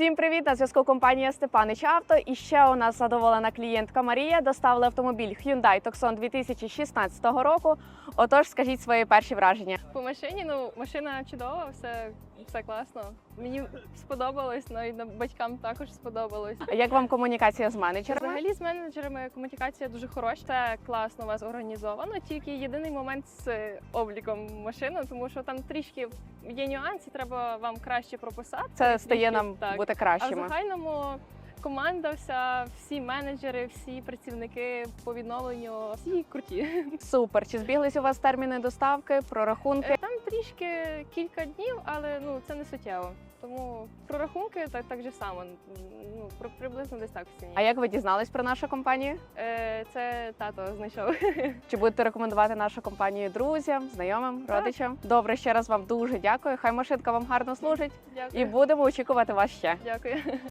Всім привіт! На зв'язку компанія Степанич Авто. І ще у нас задоволена клієнтка Марія. Доставили автомобіль Hyundai Tucson 2016 року. Отож, скажіть свої перші враження. По машині, ну машина чудова, все, все класно. Мені сподобалось, навіть на- батькам також сподобалось. А Як вам комунікація з менеджерами? Взагалі з менеджерами комунікація дуже хороша. Це класно у вас організовано. Тільки єдиний момент з обліком машини, тому що там трішки є нюанси, треба вам краще прописати. Це стає Трішки, нам так. бути А в загальному команда, вся, всі менеджери, всі працівники по відновленню, всі круті. Супер. Чи збіглись у вас терміни доставки, прорахунки? Там трішки кілька днів, але ну це не суттєво. Тому прорахунки так, так же само. Ну при- приблизно десь так в ціні. А як ви дізнались про нашу компанію? Е, це тато знайшов. Чи будете рекомендувати нашу компанію друзям, знайомим, Так. родичам? Добре, ще раз вам дуже дякую. Хай машинка вам гарно служить, Дякую. і будемо очікувати вас ще. Дякую.